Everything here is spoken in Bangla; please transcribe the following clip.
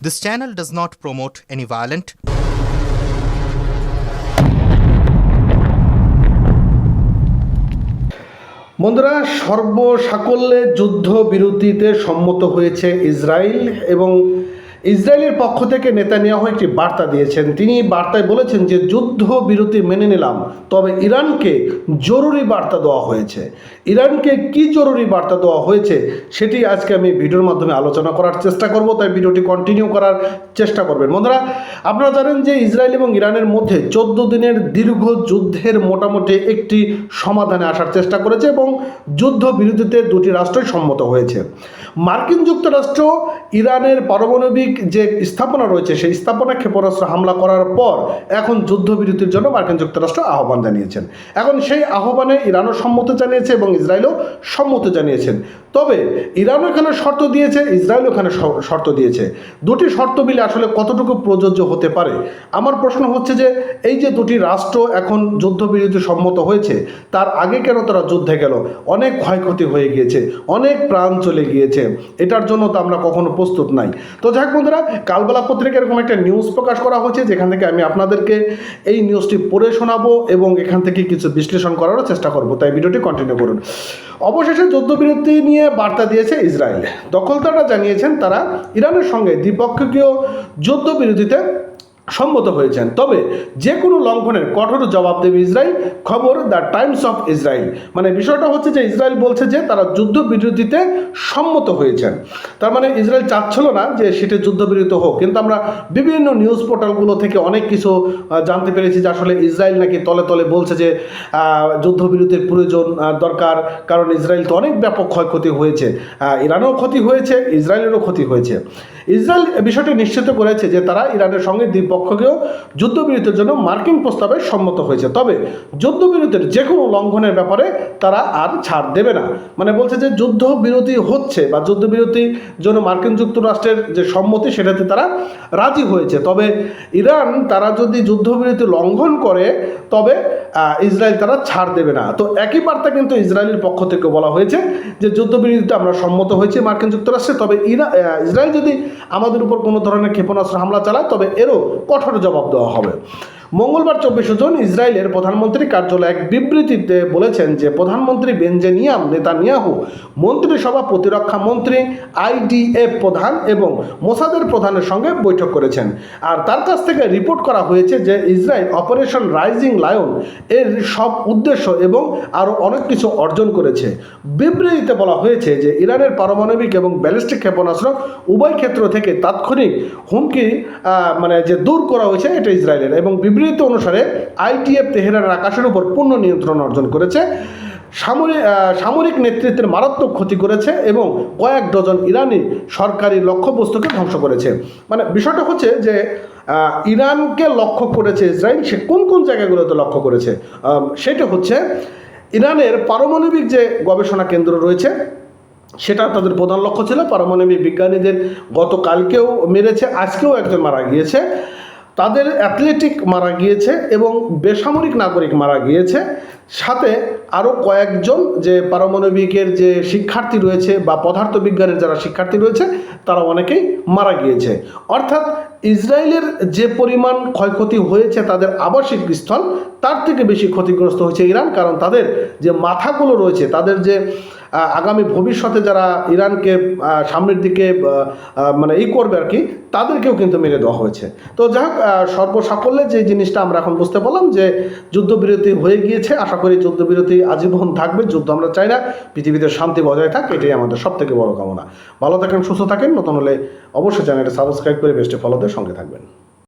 This channel does not promote any violent, বন্ধুরা সর্বসাকল্যে যুদ্ধ বিরতিতে সম্মত হয়েছে ইসরায়েল এবং ইসরায়েলের পক্ষ থেকে নেতানিয়াহু একটি বার্তা দিয়েছেন। তিনি বার্তায় বলেছেন যে যুদ্ধ বিরতি মেনে নিলাম তবে ইরানকে জরুরি বার্তা দেওয়া হয়েছে। ইরানকে কি জরুরি বার্তা দেওয়া হয়েছে সেটি আজকে আমি ভিডিওর মাধ্যমে আলোচনা করার চেষ্টা করব, তাই ভিডিওটি কন্টিনিউ করার চেষ্টা করবেন। বন্ধুরা, আপনারা জানেন যে ইসরায়েল এবং ইরানের মধ্যে চোদ্দ দিনের দীর্ঘ যুদ্ধের মোটামুটি একটি সমাধানে আসার চেষ্টা করেছে এবং যুদ্ধ বিরতিতে দুটি রাষ্ট্রই সম্মত হয়েছে। মার্কিন যুক্তরাষ্ট্র ইরানের পারমাণবিক যে স্থাপনা রয়েছে, সেই স্থাপনা ক্ষেপণাস্ত্র হামলা করার পর এখন যুদ্ধবিরতির জন্য মার্কিন যুক্তরাষ্ট্র আহ্বান জানিয়েছেন। এখন সেই আহ্বানে ইরানও সম্মত জানিয়েছে এবং ইসরায়েলও সম্মত জানিয়েছেন। তবে ইরানও এখানে শর্ত দিয়েছে ইসরায়েলও এখানে শ- শর্ত দিয়েছে। দুটি শর্ত মিলে আসলে কতটুকু প্রযোজ্য হতে পারে? আমার প্রশ্ন হচ্ছে যে, এই যে দুটি রাষ্ট্র এখন যুদ্ধবিরতি সম্মত হয়েছে, তার আগে কেন তারা যুদ্ধে গেল? অনেক ক্ষয়ক্ষতি হয়ে গিয়েছে, অনেক প্রাণ চলে গিয়েছে, এটার জন্য তো আমরা কখনো প্রস্তুত নাই। তো যাই হোক বন্ধুরা, কালবেলা পত্রিকা এরকম একটা নিউজ প্রকাশ করা হয়েছে, যেখান থেকে আমি আপনাদেরকে এই নিউজটি পড়ে শোনাবো এবং এখান থেকে কিছু বিশ্লেষণ করারও চেষ্টা করব। তাই ভিডিওটি কন্টিনিউ করুন। অবশেষে যুদ্ধবিরতি নিয়ে বার্তা দিয়েছে ইসরায়েল। দখলদাররা জানিয়েছেন তারা ইরানের সঙ্গে দ্বিপক্ষীয় যুদ্ধবিরতিতে সম্মত হয়েছেন। তবে যে কোনো লঙ্ঘনের কঠোর জবাব দেবে ইসরায়েল। খবর দ্য টাইমস অফ ইসরায়েল। মানে বিষয়টা হচ্ছে যে ইসরায়েল বলছে যে তারা যুদ্ধবিরতিতে সম্মত হয়েছেন। তার মানে ইসরায়েল চাচ্ছিল না যে সেটা যুদ্ধবিরতি হোক। কিন্তু আমরা বিভিন্ন নিউজ পোর্টালগুলো থেকে অনেক কিছু জানতে পেরেছি যে আসলে ইসরায়েল নাকি তলে তলে বলছে যে যুদ্ধবিরতির প্রয়োজন দরকার। কারণ ইসরায়েল তো অনেক ব্যাপক ক্ষয়ক্ষতি হয়েছে। ইরানেরও ক্ষতি হয়েছে, ইসরায়েলেরও ক্ষতি হয়েছে। ইসরায়েল বিষয়টি নিশ্চিত করেছে যে তারা ইরানের সঙ্গে দ্বিপক্ষীয় যুদ্ধবিরতির জন্য মার্কিন প্রস্তাবে সম্মত হয়েছে। তবে যুদ্ধবিরতির যে কোনো লঙ্ঘনের ব্যাপারে তারা আর ছাড় দেবে না। মানে বলছে যে যুদ্ধবিরতি হচ্ছে বা যুদ্ধবিরতির জন্য মার্কিন যুক্তরাষ্ট্রের যে সম্মতি সেটাতে তারা রাজি হয়েছে। তবে ইরান তারা যদি যুদ্ধবিরতি লঙ্ঘন করে, তবে ইসরায়েল তারা ছাড় দেবে না। তো একই বার্তা কিন্তু ইসরায়েলের পক্ষ থেকে বলা হয়েছে যে যুদ্ধবিরতিতে আমরা সম্মত হয়েছি মার্কিন যুক্তরাষ্ট্রে, তবে ইরা ইসরায়েল যদি আমাদের উপর কোনো ধরনের ক্ষেপণাস্ত্র হামলা চালায়, তবে এরও কঠোর জবাব দেওয়া হবে। মঙ্গলবার চব্বিশে জুন ইসরায়েলের প্রধানমন্ত্রী কার্যালয় এক বিবৃতিতে বলেছেন যে প্রধানমন্ত্রী বেঞ্জেনিয়াম নেতানিয়াহু, মন্ত্রিসভা প্রতিরক্ষা মন্ত্রী, আইডিএফ প্রধান এবং মোসাদের প্রধানের সঙ্গে বৈঠক করেছেন। আর তার কাছ থেকে রিপোর্ট করা হয়েছে যে ইসরায়েল অপারেশন রাইজিং লায়ন এর সব উদ্দেশ্য এবং আরও অনেক কিছু অর্জন করেছে। বিবৃতিতে বলা হয়েছে যে ইরানের পারমাণবিক এবং ব্যালিস্টিক ক্ষেপণাস্ত্র উভয় ক্ষেত্র থেকে তাৎক্ষণিক হুমকি মানে যে দূর করা হয়েছে, এটা ইসরায়েলের। এবং বিবৃতি অনুসারে আইটিএফ তেহরানের আকাশের উপর পূর্ণ নিয়ন্ত্রণ অর্জন করেছে। সামরিক সামরিক নেতৃত্বের মারাত্মক ক্ষতি করেছে এবং কয়েক ডজন ইরানি সরকারি লক্ষ্যবস্তুকে ধ্বংস করেছে। মানে বিষয়টা হচ্ছে যে ইরানকে লক্ষ্য করেছে ইসরায়েল, সে কোন কোন জায়গাগুলোতে লক্ষ্য করেছে? সেটা হচ্ছে ইরানের পারমাণবিক যে গবেষণা কেন্দ্র রয়েছে, সেটা তাদের প্রধান লক্ষ্য ছিল। পারমাণবিক বিজ্ঞানীদের গতকালকেও মেরেছে, আজকেও একজন মারা গিয়েছে। তাদের অ্যাথলেটিক মারা গিয়েছে এবং বেসামরিক নাগরিক মারা গিয়েছে। সাথে আরও কয়েকজন যে পারমাণবিকের যে শিক্ষার্থী রয়েছে বা পদার্থবিজ্ঞানের যারা শিক্ষার্থী রয়েছে, তারা অনেকেই মারা গিয়েছে। অর্থাৎ ইসরায়েলের যে পরিমাণ ক্ষয়ক্ষতি হয়েছে তাদের আবাসিক স্থল, তার থেকে বেশি ক্ষতিগ্রস্ত হয়েছে ইরান, কারণ তাদের যে মাথাগুলো রয়েছে, তাদের যে আগামী ভবিষ্যতে যারা ইরানকে সামনের দিকে মানে ই করবে আর কি, তাদেরকেও কিন্তু মেরে দেওয়া হয়েছে। তো যাই হোক সর্বসাকল্যে যে জিনিসটা আমরা এখন বুঝতে পারলাম যে যুদ্ধবিরতি হয়ে গিয়েছে, আশা করি যুদ্ধবিরতি আজীবন থাকবে, যুদ্ধ আমরা চাই না, পৃথিবীতে শান্তি বজায় থাক, এটাই আমাদের সব থেকে বড় কামনা। ভালো থাকেন, সুস্থ থাকেন, নতুন হলে অবশ্যই চ্যানেলটা সাবস্ক্রাইব করে বেস্টে ফলোদের সঙ্গে থাকবেন।